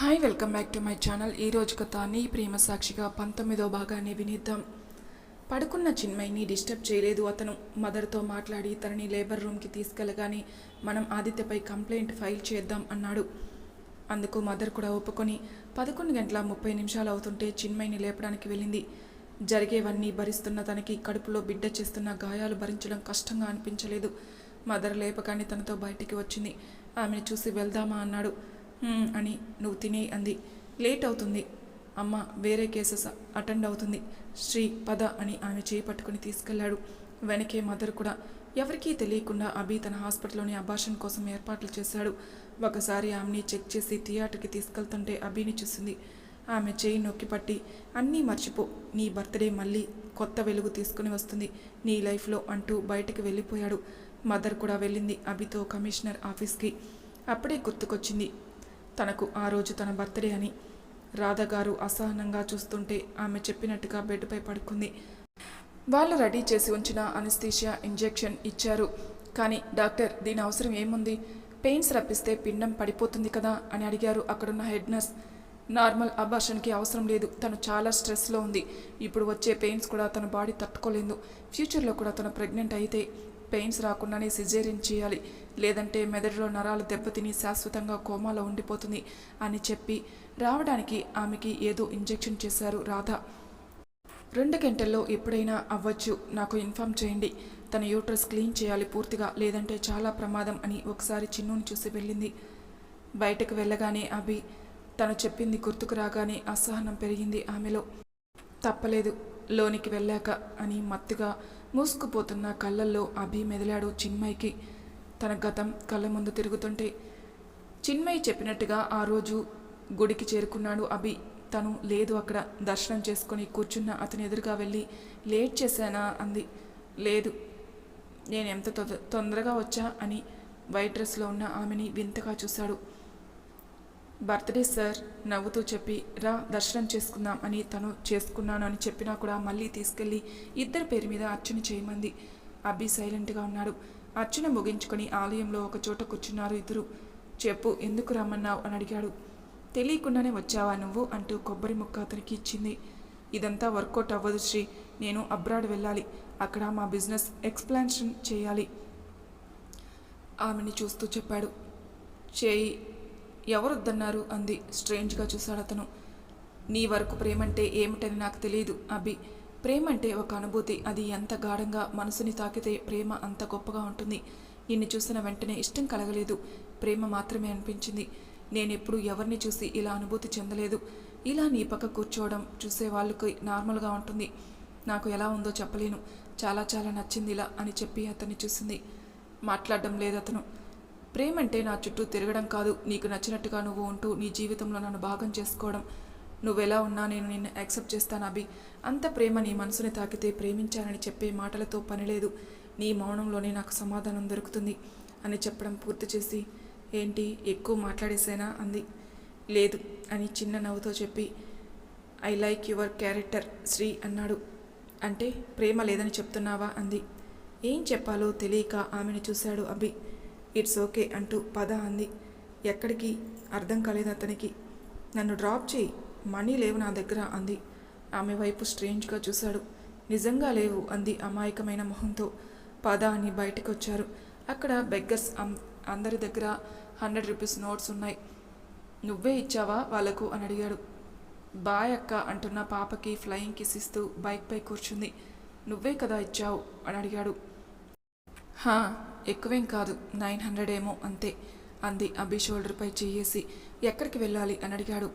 Hi welcome back to my channel ఈ రోజు కథ నీ ప్రేమ సాక్షిగా పంతొమ్మిదో భాగాన్ని వినిద్దాం. పడుకున్న చిన్మయిని డిస్టర్బ్ చేయలేదు. అతను మదర్తో మాట్లాడి తనని లేబర్ రూమ్కి తీసుకెళ్ళగానే మనం ఆదిత్యపై కంప్లైంట్ ఫైల్ చేద్దాం అన్నాడు. అందుకు మదర్ కూడా ఒప్పుకొని పదకొండు గంటల ముప్పై నిమిషాలు అవుతుంటే చిన్మయిని లేపడానికి వెళ్ళింది. జరిగేవన్నీ భరిస్తున్న తనకి కడుపులో బిడ్డ చేస్తున్న గాయాలు భరించడం కష్టంగా అనిపించలేదు. మదర్ లేపగానే తనతో బయటికి వచ్చింది. ఆమెను చూసి వెళ్దామా అన్నాడు. అని నువ్వు తినే అంది. లేట్ అవుతుంది. అమ్మ వేరే కేసెస్ అటెండ్ అవుతుంది. శ్రీ పద అని ఆమె చేయి పట్టుకుని తీసుకెళ్ళాడు. వెనకే మదర్ కూడా. ఎవరికీ తెలియకుండా అభి తన హాస్పిటల్లోని అబార్షన్ కోసం ఏర్పాట్లు చేశాడు. ఒకసారి ఆమెని చెక్ చేసి థియేటర్కి తీసుకెళ్తుంటే అభిని చూసింది. ఆమె చేయి నొక్కిపట్టి అన్నీ మర్చిపో. నీ బర్త్డే మళ్ళీ కొత్త వెలుగు తీసుకుని వస్తుంది. నీ లైఫ్లో అంటూ బయటకు వెళ్ళిపోయాడు. మదర్ కూడా వెళ్ళింది అభితో కమిషనర్ ఆఫీస్కి. అప్పుడే గుర్తుకొచ్చింది. తనకు ఆ రోజు తన బర్త్డే అని. రాధగారు అసహనంగా చూస్తుంటే ఆమె చెప్పినట్టుగా బెడ్పై పడుకుంది. వాళ్ళు రెడీ చేసి ఉంచిన అనస్థీషియా ఇంజెక్షన్ ఇచ్చారు. కానీ డాక్టర్ దీని అవసరం ఏముంది? పెయిన్స్ రప్పిస్తే పిండం పడిపోతుంది కదా? అని అడిగారు అక్కడున్న హెడ్ నర్స్. నార్మల్ అబార్షన్కి అవసరం లేదు. తను చాలా స్ట్రెస్లో ఉంది. ఇప్పుడు వచ్చే పెయిన్స్ కూడా తన బాడీ తట్టుకోలేదు. ఫ్యూచర్లో కూడా తను ప్రెగ్నెంట్ అయితే పెయిన్స్ రాకుండానే సిజేరియన్ చేయాలి. లేదంటే మెదడులో నరాలు దెబ్బతిని శాశ్వతంగా కోమాలో ఉండిపోతుంది అని చెప్పి రావడానికి ఆమెకి ఏదో ఇంజెక్షన్ చేశారు రాధ. రెండు గంటల్లో ఎప్పుడైనా అవ్వచ్చు. నాకు ఇన్ఫామ్ చేయండి. తన యూట్రస్ క్లీన్ చేయాలి పూర్తిగా. లేదంటే చాలా ప్రమాదం అని ఒకసారి చిన్నుని చూసి వెళ్ళింది. బయటకు వెళ్ళగానే అభి తను చెప్పింది గుర్తుకు రాగానే అసహనం పెరిగింది ఆమెలో. తప్పలేదు. లోనికి వెళ్ళాక అని మత్తుగా మూసుకుపోతున్న కళ్ళల్లో అభి మెదిలాడు చిన్మయ్కి. తన గతం కళ్ళ ముందు తిరుగుతుంటే చిన్మయ్య చెప్పినట్టుగా ఆ రోజు గుడికి చేరుకున్నాడు అభి. తను లేదు అక్కడ దర్శనం చేసుకొని కూర్చున్న అతని ఎదురుగా వెళ్ళి లేట్ చేశానా? అంది. లేదు. నేను ఎంత తొంద- తొందరగా వచ్చా? అని వైట్ డ్రెస్లో ఉన్న ఆమెని వింతగా చూశాడు. బర్త్డే సార్ నవ్వుతూ చెప్పి రా దర్శనం చేసుకుందాం అని తను చేసుకున్నాను అని చెప్పినా కూడా మళ్ళీ తీసుకెళ్ళి ఇద్దరి పేరు మీద అర్చన చేయమంది. అబ్బి సైలెంట్గా ఉన్నాడు. అర్చన ముగించుకొని ఆలయంలో ఒక చోట కూర్చున్నారు ఇద్దరు. చెప్పు ఎందుకు రమ్మన్నావు? అని అడిగాడు. తెలియకుండానే వచ్చావా నువ్వు? అంటూ కొబ్బరి ముక్క అతనికి ఇచ్చింది. ఇదంతా వర్కౌట్ అవ్వదు శ్రీ. నేను అబ్రాడ్ వెళ్ళాలి. అక్కడ మా బిజినెస్ ఎక్స్ప్లాన్షన్ చేయాలి. ఆమెని చూస్తూ చెప్పాడు. చేయి ఎవరొద్దన్నారు? అంది. స్ట్రేంజ్గా చూశాడు అతను. నీ వరకు ప్రేమంటే ఏమిటని నాకు తెలియదు అభి. ప్రేమంటే ఒక అనుభూతి. అది ఎంత గాఢంగా మనసుని తాకితే ప్రేమ అంత గొప్పగా ఉంటుంది. నిన్ను చూసిన వెంటనే ఇష్టం కలగలేదు. ప్రేమ మాత్రమే అనిపించింది. నేనెప్పుడు ఎవరిని చూసి ఇలా అనుభూతి చెందలేదు. ఇలా నీ పక్క కూర్చోవడం చూసే వాళ్ళకి నార్మల్గా ఉంటుంది. నాకు ఎలా ఉందో చెప్పలేను. చాలా చాలా నచ్చింది ఇలా అని చెప్పి అతన్ని చూసింది. మాట్లాడడం లేదు అతను. ప్రేమంటే నా చుట్టూ తిరగడం కాదు. నీకు నచ్చినట్టుగా నువ్వు ఉంటూ నీ జీవితంలో నన్ను భాగం చేసుకోవడం. నువ్వెలా ఉన్నా నేను నిన్ను యాక్సెప్ట్ చేస్తాను అభి. అంత ప్రేమ నీ మనసుని తాకితే ప్రేమించానని చెప్పే మాటలతో పని లేదు. నీ మౌనంలోనే నాకు సమాధానం దొరుకుతుంది అని చెప్పడం పూర్తి చేసి ఏంటి ఎక్కువ మాట్లాడేసేనా అంది. లేదు అని చిన్న నవ్వుతో చెప్పి I like your character Sri అన్నాడు. అంటే ప్రేమ లేదని చెప్తున్నావా? అంది. ఏం చెప్పాలో తెలియక ఆమెను చూశాడు అభి. ఇట్స్ ఓకే అంటూ పద అంది. ఎక్కడికి? అర్థం కాలేదు అతనికి. నన్ను డ్రాప్ చేయి. మనీ లేవు నా దగ్గర అంది. ఆమె వైపు స్ట్రేంజ్గా చూశాడు. నిజంగా లేవు అంది అమాయకమైన మొహంతో. పద అని బయటకు వచ్చారు అక్కడ బెగ్గర్స్ అం- అందరి దగ్గర హండ్రెడ్ రూపీస్ నోట్స్ ఉన్నాయి. నువ్వే ఇచ్చావా వాళ్ళకు? అని అడిగాడు. బాయ్ అక్క అంటున్న పాపకి ఫ్లయింగ్ కిస్ ఇస్తూ బైక్పై కూర్చుంది. నువ్వే కదా ఇచ్చావు? అని అడిగాడు. హా ఎక్కువేం కాదు నైన్ హండ్రెడ్ ఏమో అంతే అంది అభి షోల్డర్పై చెయ్యేసి ఎక్కడికి వెళ్ళాలి? అని అడిగాడు.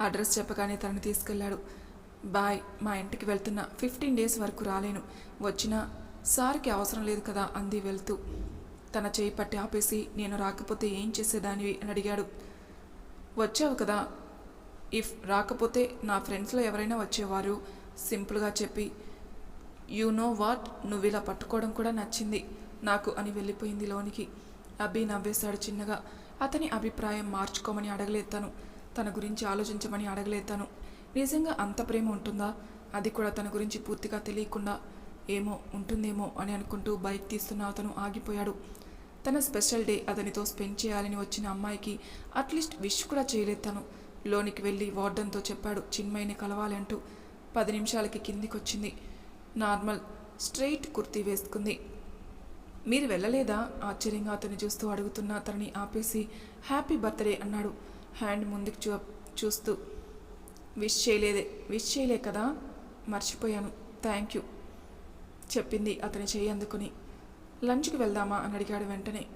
అడ్రస్ చెప్పగానే తనని తీసుకెళ్ళాడు. బాయ్ మా ఇంటికి వెళ్తున్న. ఫిఫ్టీన్ డేస్ వరకు రాలేను. వచ్చినా సార్కి అవసరం లేదు కదా అంది వెళ్తూ. తన చేయి పట్టి ఆపేసి నేను రాకపోతే ఏం చేసేదానివి? అని అడిగాడు. వచ్చావు కదా. ఇఫ్ రాకపోతే నా ఫ్రెండ్స్లో ఎవరైనా వచ్చేవారు సింపుల్గా చెప్పి యు నో వాట్? నువ్వు ఇలా పట్టుకోవడం కూడా నచ్చింది. నాకు అని వెళ్ళిపోయింది లోనికి. అబ్బి నవ్వేశాడు చిన్నగా. అతని అభిప్రాయం మార్చుకోమని అడగలేతాను తన. గురించి ఆలోచించమని అడగలేతాను నిజంగా అంత ప్రేమ ఉంటుందా? అది కూడా తన గురించి పూర్తిగా తెలియకుండా ఏమో ఉంటుందేమో అని అనుకుంటూ బైక్ తీస్తున్న అతను ఆగిపోయాడు. తన స్పెషల్ డే అతనితో స్పెండ్ చేయాలని వచ్చిన అమ్మాయికి అట్లీస్ట్ విష్ కూడా చేయలేదు తను. లోనికి వెళ్ళి వార్డన్తో చెప్పాడు చిన్మయిని కలవాలి అంటూ. పది నిమిషాలకి కిందికొచ్చింది. నార్మల్ స్ట్రెయిట్ కుర్తీ వేసుకుంది. మీరు వెళ్ళలేదా? ఆశ్చర్యంగా అతన్ని చూస్తూ అడుగుతున్న అతన్ని ఆపేసి హ్యాపీ బర్త్డే అన్నాడు. హ్యాండ్ ముందుకు చూ చూస్తూ విష్ చేయలేదే విష్ చేయలే కదా? మర్చిపోయాను. థ్యాంక్ యూ చెప్పింది అతని చేయి అందుకుని. లంచ్కి వెళ్దామా? అని అడిగాడు వెంటనే.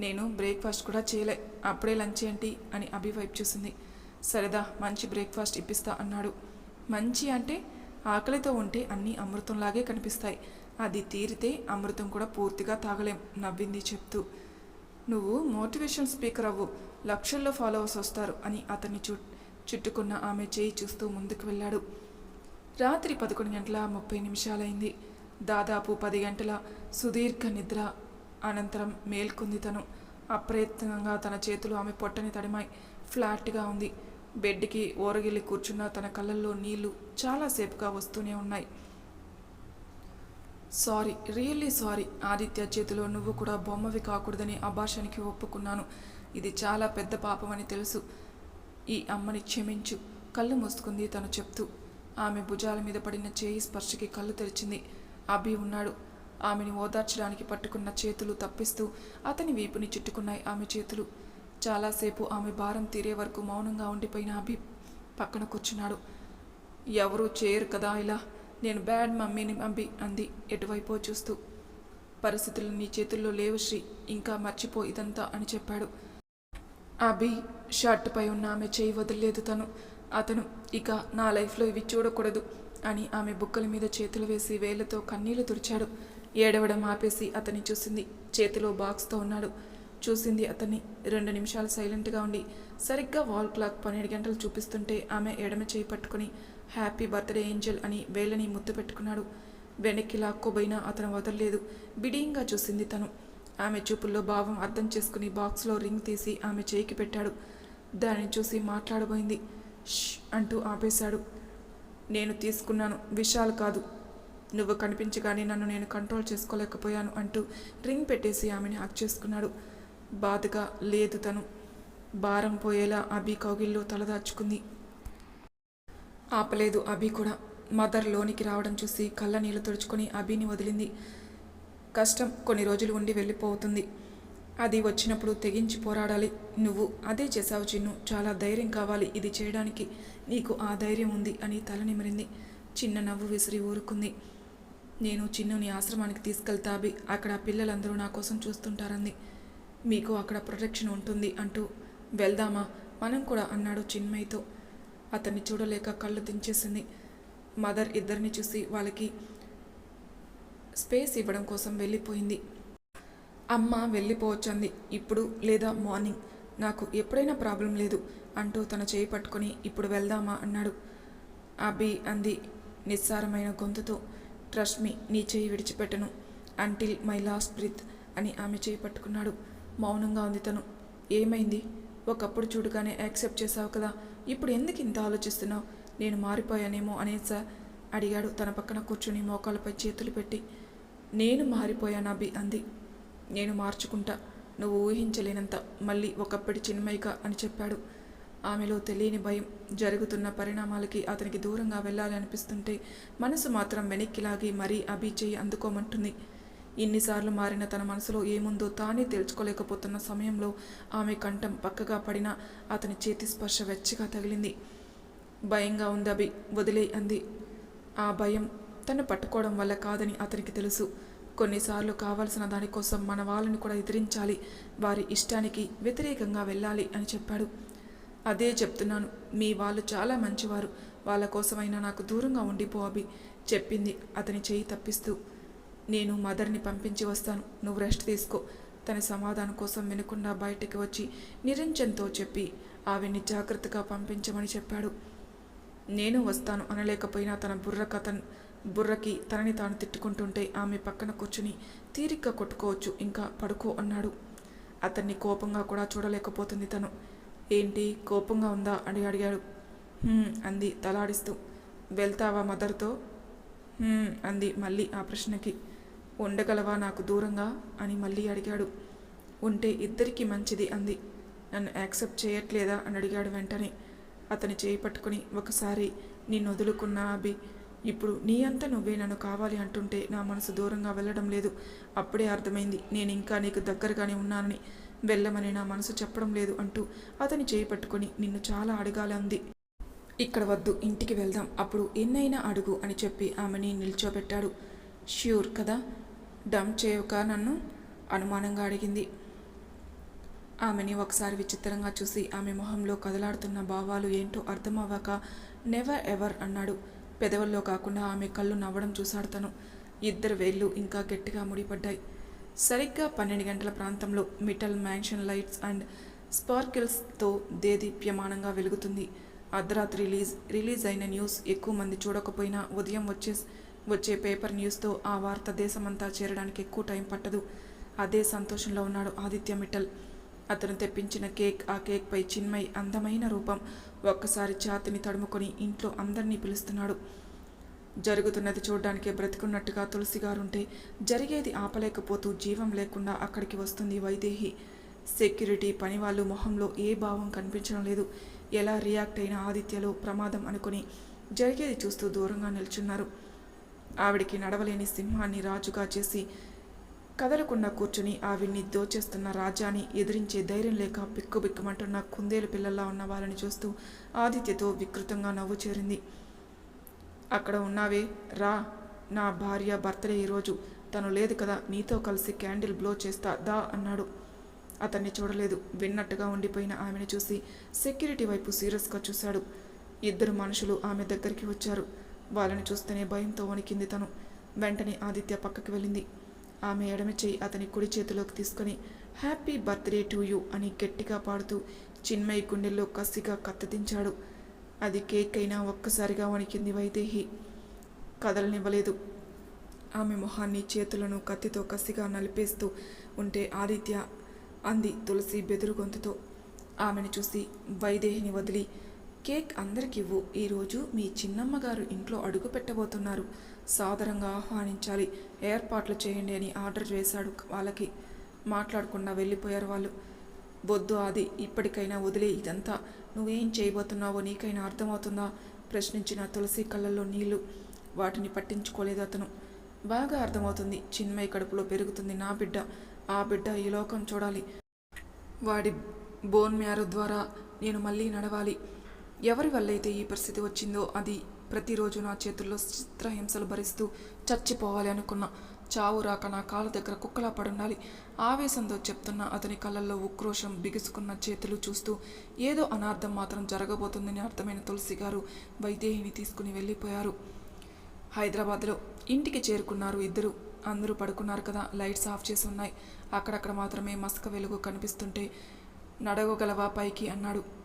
నేను బ్రేక్ఫాస్ట్ కూడా చేయలే. అప్పుడే లంచ్ ఏంటి? అని అభి వైపు చూసింది. సరేదా మంచి బ్రేక్ఫాస్ట్ ఇప్పిస్తా అన్నాడు. మంచి అంటే? ఆకలితో ఉంటే అన్నీ అమృతంలాగే కనిపిస్తాయి. అది తీరితే అమృతం కూడా పూర్తిగా తాగలేం నవ్వింది చెప్తూ. నువ్వు మోటివేషన్ స్పీకర్ అవ్వు లక్షల్లో ఫాలోవర్స్ వస్తారు అని అతన్ని చు చుట్టుకున్న ఆమె చేయి చూస్తూ ముందుకు వెళ్ళాడు. రాత్రి పదకొండు గంటల ముప్పై నిమిషాలైంది. దాదాపు పది గంటల సుదీర్ఘ నిద్ర అనంతరం మేల్కొంది తను. అప్రయత్నంగా తన చేతులు ఆమె పొట్టని తడిమాయి ఫ్లాట్గా ఉంది. బెడ్కి ఓరగిల్లి కూర్చున్న తన కళ్ళల్లో నీళ్ళు చాలాసేపుగా వస్తూనే ఉన్నాయి. సారీ రియల్లీ సారీ ఆదిత్య చేతిలో నువ్వు కూడా బొమ్మవి కాకూడదని అభాషణకి ఒప్పుకున్నాను. ఇది చాలా పెద్ద పాపమని తెలుసు. ఈ అమ్మని క్షమించు. కళ్ళు మూసుకుంది తను చెప్తూ. ఆమె భుజాల మీద పడిన చేయి స్పర్శకి కళ్ళు తెరిచింది. అభి ఉన్నాడు. ఆమెని ఓదార్చడానికి పట్టుకున్న చేతులు తప్పిస్తూ అతని వీపుని చుట్టుకున్నాయి ఆమె చేతులు. చాలాసేపు ఆమె భారం తీరే వరకు మౌనంగా ఉండిపోయిన అభి పక్కన కూర్చున్నాడు. ఎవరూ చేయరు కదా ఇలా? నేను బ్యాడ్ మమ్మీని పంపి అంది. ఎటువైపో చూస్తూ. పరిస్థితులు నీ చేతుల్లో లేవు శ్రీ. ఇంకా మర్చిపో ఇదంతా అని చెప్పాడు. అభి షర్ట్పై ఉన్న ఆమె చేయి వదిలేదు తను. అతను ఇక నా లైఫ్లో ఇవి చూడకూడదు అని ఆమె బుక్కల మీద చేతులు వేసి వేళ్ళతో కన్నీళ్ళు తుడిచాడు. ఏడవడం ఆపేసి అతన్ని చూసింది. చేతిలో బాక్స్తో ఉన్నాడు. చూసింది అతన్ని. రెండు నిమిషాలు సైలెంట్గా ఉండి సరిగ్గా వాల్ క్లాక్ పన్నెండు గంటలు చూపిస్తుంటే ఆమె ఎడమ చేయి పట్టుకుని హ్యాపీ బర్త్డే ఏంజల్ అని వేళ్ళని ముద్దు పెట్టుకున్నాడు. వెనక్కి లాక్కోబోయినా అతను వదలలేదు. బిడియంగా చూసింది తను. ఆమె చూపుల్లో భావం అర్థం చేసుకుని బాక్స్లో రింగ్ తీసి ఆమె చేయికి పెట్టాడు. దాన్ని చూసి మాట్లాడబోయింది. ష్ అంటూ ఆపేశాడు. నేను తీసుకున్నాను. విశాల్ కాదు. నువ్వు కనిపించగానే నన్ను నేను కంట్రోల్ చేసుకోలేకపోయాను అంటూ రింగ్ పెట్టేసి ఆమెని హక్ చేసుకున్నాడు. బాధగా లేదు తను. భారం పోయేలా అభి కౌగిల్లో తలదాచుకుంది. ఆపలేదు. అభి కూడా మదర్ లోనికి రావడం చూసి కళ్ళ నీళ్ళు తుడుచుకొని అభిని వదిలింది. కష్టం కొన్ని రోజులు ఉండి వెళ్ళిపోతుంది. అది వచ్చినప్పుడు తెగించి పోరాడాలి. నువ్వు అదే చేసావు చిన్ను. చాలా ధైర్యం కావాలి. ఇది చేయడానికి నీకు ఆ ధైర్యం ఉంది అని తల నిమిరింది. చిన్న నవ్వు విసిరి ఊరుకుంది. నేను చిన్నుని ఆశ్రమానికి తీసుకెళ్తా అభి. అక్కడ పిల్లలందరూ నా కోసం చూస్తుంటారంది. మీకు అక్కడ ప్రొటెక్షన్ ఉంటుంది అంటూ వెళ్దామా? మనం కూడా అన్నాడు చిన్మయ్యతో. అతన్ని చూడలేక కళ్ళు దించేసింది. మదర్ ఇద్దరిని చూసి వాళ్ళకి స్పేస్ ఇవ్వడం కోసం వెళ్ళిపోయింది. అమ్మ వెళ్ళిపోవచ్చంది. ఇప్పుడు లేదా మార్నింగ్. నాకు ఎప్పుడైనా ప్రాబ్లం లేదు అంటూ తన చేయి పట్టుకొని ఇప్పుడు వెళ్దామా అన్నాడు. అభి అంది నిస్సారమైన గొంతుతో. ట్రస్ట్ మీ నీ చేయి విడిచిపెట్టను. అంటిల్ మై లాస్ట్ బ్రిత్ అని ఆమె చేయి పట్టుకున్నాడు. మౌనంగా ఉంది తను. ఏమైంది? ఒకప్పుడు చూడగానే యాక్సెప్ట్ చేసావు కదా. ఇప్పుడు ఎందుకు ఇంత ఆలోచిస్తున్నావు? నేను మారిపోయానేమో అనేసా అడిగాడు. తన పక్కన కూర్చుని మోకాలపై చేతులు పెట్టి నేను మారిపోయాను అభి అంది. నేను మార్చుకుంటా. నువ్వు ఊహించలేనంత మళ్ళీ ఒకప్పటి చిన్మయిక అని చెప్పాడు. ఆమెలో తెలియని భయం జరుగుతున్న పరిణామాలకి అతనికి దూరంగా వెళ్ళాలి అనిపిస్తుంటే మనసు మాత్రం వెనక్కి లాగి మరీ అభి చేయి అందుకోమంటుంది. ఇన్నిసార్లు మారిన తన మనసులో ఏముందో తానే తెలుసుకోలేకపోతున్న సమయంలో ఆమె కంఠం పక్కగా పడిన అతని చేతి స్పర్శ వెచ్చగా తగిలింది. భయంగా ఉంది అభి వదిలే అంది. ఆ భయం తను పట్టుకోవడం వల్ల కాదని అతనికి తెలుసు. కొన్నిసార్లు కావాల్సిన దానికోసం మన వాళ్ళని కూడా ఎదిరించాలి. వారి ఇష్టానికి వ్యతిరేకంగా వెళ్ళాలి అని చెప్పాడు. అదే చెప్తున్నాను మీ వాళ్ళు చాలా మంచివారు. వాళ్ళ కోసమైనా నాకు దూరంగా ఉండిపో అభి చెప్పింది అతని చేయి తప్పిస్తూ. నేను మదర్ని పంపించి వస్తాను. నువ్వు రెస్ట్ తీసుకో. తన సమాధానం కోసం వినకుండా బయటికి వచ్చి నిరంజన్తో చెప్పి ఆవిడ్ని జాగ్రత్తగా పంపించమని చెప్పాడు. నేను వస్తాను అనలేకపోయినా తన బుర్ర కథన్ బుర్రకి తనని తాను తిట్టుకుంటుంటే ఆమె పక్కన కూర్చుని తీరిగ్గా కొట్టుకోవచ్చు ఇంకా పడుకో అన్నాడు. అతన్ని కోపంగా కూడా చూడలేకపోతుంది తను. ఏంటి కోపంగా ఉందా అని అడిగాడు. అంది తలాడిస్తూ. వెళ్తావా మదర్తో? అంది మళ్ళీ ఆ ప్రశ్నకి. ఉండగలవా నాకు దూరంగా? అని మళ్ళీ అడిగాడు. ఉంటే ఇద్దరికీ మంచిది అంది. నన్ను యాక్సెప్ట్ చేయట్లేదా? అని అడిగాడు వెంటనే. అతని చేయి పట్టుకుని ఒకసారి నిన్ను వదులుకున్న అభి. ఇప్పుడు నీ అంతా నువ్వే నన్ను కావాలి అంటుంటే నా మనసు దూరంగా వెళ్ళడం లేదు. అప్పుడే అర్థమైంది. నేను ఇంకా నీకు దగ్గరగానే ఉన్నానని. వెళ్ళమని నా మనసు చెప్పడం లేదు అంటూ అతని చేయి పట్టుకొని నిన్ను చాలా అడగాలి అంది. ఇక్కడ వద్దు ఇంటికి వెళ్దాం. అప్పుడు ఎన్నైనా అడుగు అని చెప్పి ఆమెని నిల్చోబెట్టాడు. ష్యూర్ కదా? డమ్ చేయక నన్ను అనుమానంగా అడిగింది. ఆమెని ఒకసారి విచిత్రంగా చూసి ఆమె మొహంలో కదలాడుతున్న భావాలు ఏంటో అర్థమవ్వక నెవర్ ఎవర్ అన్నాడు. పెదవుల్లో కాకుండా ఆమె కళ్ళు నవ్వడం చూశాడు తను. ఇద్దరు వేళ్ళు ఇంకా గట్టిగా ముడిపడ్డాయి. సరిగ్గా పన్నెండు గంటల ప్రాంతంలో మిటల్ మ్యాన్షన్ లైట్స్ అండ్ స్పార్కిల్స్తో దేదీప్యమానంగా వెలుగుతుంది. అర్ధరాత్రి రిలీజ్ రిలీజ్ అయిన న్యూస్ ఎక్కువ మంది చూడకపోయినా ఉదయం వచ్చే వచ్చే పేపర్ న్యూస్తో ఆ వార్త దేశమంతా చేరడానికి ఎక్కువ టైం పట్టదు. అదే సంతోషంలో ఉన్నాడు ఆదిత్య మిట్టల్. అతను తెప్పించిన కేక్ ఆ కేక్పై చిన్మయ్ అందమైన రూపం ఒక్కసారి ఛాతిని తడుముకొని ఇంట్లో అందరినీ పిలుస్తున్నాడు. జరుగుతున్నది చూడ్డానికి బ్రతికున్నట్టుగా తులసి గారుంటే జరిగేది ఆపలేకపోతూ జీవం లేకుండా అక్కడికి వస్తుంది వైదేహి. సెక్యూరిటీ పనివాళ్ళు మొహంలో ఏ భావం కనిపించడం లేదు. ఎలా రియాక్ట్ అయిన ఆదిత్యలో ప్రమాదం అనుకుని జరిగేది చూస్తూ దూరంగా నిల్చున్నారు. ఆవిడికి నడవలేని సింహాన్ని రాజుగా చేసి కదలకుండా కూర్చుని ఆవిడ్ని దోచేస్తున్న రాజాని ఎదిరించే ధైర్యం లేక బిక్కుబిక్కుమంటున్న కుందేలు పిల్లల్లా ఉన్న వాళ్ళని చూస్తూ ఆదిత్యతో వికృతంగా నవ్వు చేరింది. అక్కడ ఉన్నావే రా. నా భార్య బర్త్డే ఈరోజు. తను లేదు కదా నీతో కలిసి క్యాండిల్ బ్లో చేస్తా దా అన్నాడు. అతన్ని చూడలేదు. విన్నట్టుగా ఉండిపోయిన ఆమెను చూసి సెక్యూరిటీ వైపు సీరియస్గా చూశాడు. ఇద్దరు మనుషులు ఆమె దగ్గరికి వచ్చారు. వాళ్ళని చూస్తేనే భయంతో వణికింది తను. వెంటనే ఆదిత్య పక్కకి వెళ్ళింది. ఆమె ఎడమ చేయి అతని కుడి చేతిలోకి తీసుకొని హ్యాపీ బర్త్డే టు యూ అని గట్టిగా పాడుతూ చిన్మయి గుండెల్లో కసిగా కత్తిదించాడు అది కేక్ అయినా ఒక్కసారిగా వణికింది వైదేహి. కదలనివ్వలేదు. ఆమె మొహాన్ని చేతులను కత్తితో కసిగా నలిపేస్తూ ఉంటే ఆదిత్య అంది తులసి బెదురు గొంతుతో. ఆమెను చూసి వైదేహిని వదిలి కేక్ అందరికివ్వు. ఈరోజు మీ చిన్నమ్మగారు ఇంట్లో అడుగు పెట్టబోతున్నారు. సాదరంగా ఆహ్వానించాలి. ఏర్పాట్లు చేయండి అని ఆర్డర్ చేశాడు వాళ్ళకి. మాట్లాడకుండా వెళ్ళిపోయారు వాళ్ళు. వద్దు అది ఇప్పటికైనా వదిలే ఇదంతా. నువ్వేం చేయబోతున్నావో నీకైనా అర్థమవుతుందా? ప్రశ్నించిన తులసి కళ్ళల్లో నీళ్ళు. వాటిని పట్టించుకోలేదు అతను. బాగా అర్థమవుతుంది. చిన్మయ్య కడుపులో పెరుగుతుంది నా బిడ్డ. ఆ బిడ్డ ఈ లోకం చూడాలి. వాడి బోన్ మ్యారో ద్వారా నేను మళ్ళీ నడవాలి. ఎవరి వల్ల అయితే ఈ పరిస్థితి వచ్చిందో అది ప్రతిరోజు నా చేతుల్లో చిత్రహింసలు భరిస్తూ చచ్చిపోవాలి అనుకున్నా. చావు రాక నా కాళ్ళ దగ్గర కుక్కలా పడుండాలి. ఆవేశంతో చెప్తున్న అతని కళ్ళల్లో ఉక్రోషం బిగుసుకున్న చేతులు చూస్తూ ఏదో అనార్థం మాత్రం జరగబోతుందని అర్థమైన తులసి గారు వైదేహిని తీసుకుని వెళ్ళిపోయారు. హైదరాబాద్లో ఇంటికి చేరుకున్నారు ఇద్దరు. అందరూ పడుకున్నారు కదా లైట్స్ ఆఫ్ చేసి ఉన్నాయి. అక్కడక్కడ మాత్రమే మసక వెలుగు కనిపిస్తుంటే నడవగలవా పైకి అన్నాడు.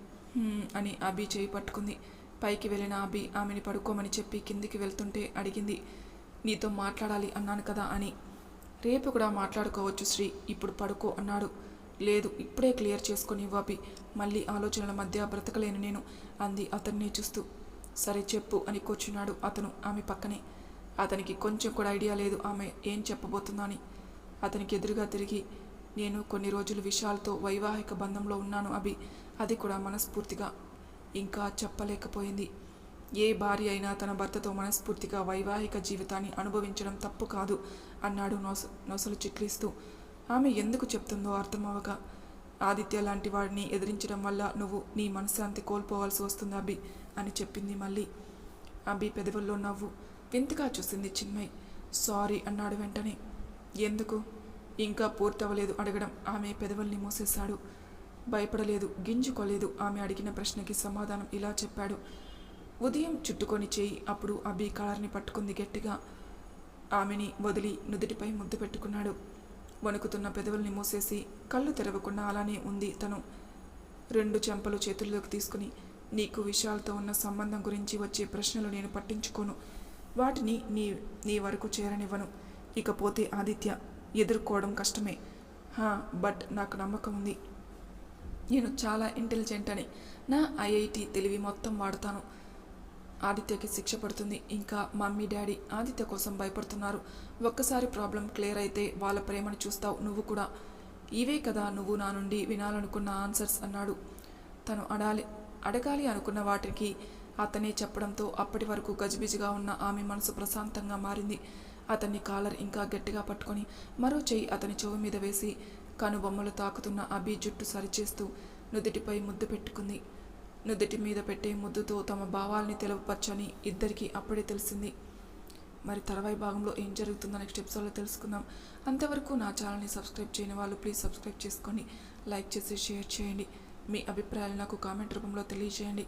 అని అభి చేయి పట్టుకుంది. పైకి వెళ్ళిన అభి ఆమెని పడుకోమని చెప్పి కిందికి వెళ్తుంటే అడిగింది నీతో మాట్లాడాలి అన్నాను కదా అని. రేపు కూడా మాట్లాడుకోవచ్చు శ్రీ ఇప్పుడు పడుకో అన్నాడు. లేదు ఇప్పుడే క్లియర్ చేసుకొని అభి మళ్ళీ ఆలోచనల మధ్య బ్రతకలేను నేను అంది అతన్ని చూస్తూ. సరే చెప్పు అని కూర్చున్నాడు అతను ఆమె పక్కనే. అతనికి కొంచెం కూడా ఐడియా లేదు ఆమె ఏం చెప్పబోతుందని అని. అతనికి ఎదురుగా తిరిగి నేను కొన్ని రోజులు విషయాలతో వైవాహిక బంధంలో ఉన్నాను అభి. అది కూడా మనస్ఫూర్తిగా. ఇంకా చెప్పలేకపోయింది. ఏ భార్య అయినా తన భర్తతో మనస్ఫూర్తిగా వైవాహిక జీవితాన్ని అనుభవించడం తప్పు కాదు అన్నాడు నొస నొసలు చిట్లిస్తూ. ఆమె ఎందుకు చెప్తుందో అర్థమవక. ఆదిత్య లాంటి వాడిని ఎదిరించడం వల్ల నువ్వు నీ మనశ్శాంతి కోల్పోవాల్సి వస్తుంది అభి అని చెప్పింది మళ్ళీ. అభి పెదవుల్లో నవ్వు. వింతగా చూసింది చిన్మయ్. సారీ అన్నాడు వెంటనే. ఎందుకు? ఇంకా పూర్తవలేదు అడగడం. ఆమె పెదవుల్ని మూసేశాడు. భయపడలేదు గింజుకోలేదు. ఆమె అడిగిన ప్రశ్నకి సమాధానం ఇలా చెప్పాడు. ఉదయం చుట్టుకొని చేయి. అప్పుడు అభి కాలర్ని పట్టుకుంది గట్టిగా. ఆమెని వదిలి నుదుటిపై ముద్దు పెట్టుకున్నాడు. వణుకుతున్న పెదవుల్ని మూసేసి కళ్ళు తెరవకుండా అలానే ఉంది తను. రెండు చెంపలు చేతుల్లోకి తీసుకుని నీకు విషయాలతో ఉన్న సంబంధం గురించి వచ్చే ప్రశ్నలు నేను పట్టించుకోను. వాటిని నీ నీ వరకు చేరనివ్వను. ఇకపోతే ఆదిత్య ఎదుర్కోవడం కష్టమే. హా బట్ నాకు నమ్మకం ఉంది. నేను చాలా ఇంటెలిజెంట్ అని. నా ఐఐటి తెలివి మొత్తం వాడతాను. ఆదిత్యకి శిక్ష పడుతుంది. ఇంకా మమ్మీ డాడీ ఆదిత్య కోసం భయపడుతున్నారు. ఒక్కసారి ప్రాబ్లం క్లియర్ అయితే వాళ్ళ ప్రేమను చూస్తావు నువ్వు కూడా. ఇవే కదా నువ్వు నా నుండి వినాలనుకున్న ఆన్సర్స్ అన్నాడు. తను అడాలి అడగాలి అనుకున్న వాటికి అతనే చెప్పడంతో అప్పటి వరకు గజిబిజిగా ఉన్న ఆమె మనసు ప్రశాంతంగా మారింది. అతన్ని కాలర్ ఇంకా గట్టిగా పట్టుకొని మరో చెయ్యి అతని చెవి మీద వేసి కనుబొమ్మలు తాకుతున్న అభి జుట్టు సరిచేస్తూ నుదుటిపై ముద్దు పెట్టుకుంది. నుదుటి మీద పెట్టే ముద్దుతో తమ భావాల్ని తెలుపచ్చని ఇద్దరికీ అప్పుడే తెలిసింది. మరి తర్వాయి భాగంలో ఏం జరుగుతుందో నెక్స్ట్ ఎపిసోడ్లో తెలుసుకుందాం. అంతవరకు నా ఛానల్ని సబ్స్క్రైబ్ చేయని వాళ్ళు ప్లీజ్ సబ్స్క్రైబ్ చేసుకొని లైక్ చేసి షేర్ చేయండి. మీ అభిప్రాయాలు నాకు కామెంట్ రూపంలో తెలియజేయండి.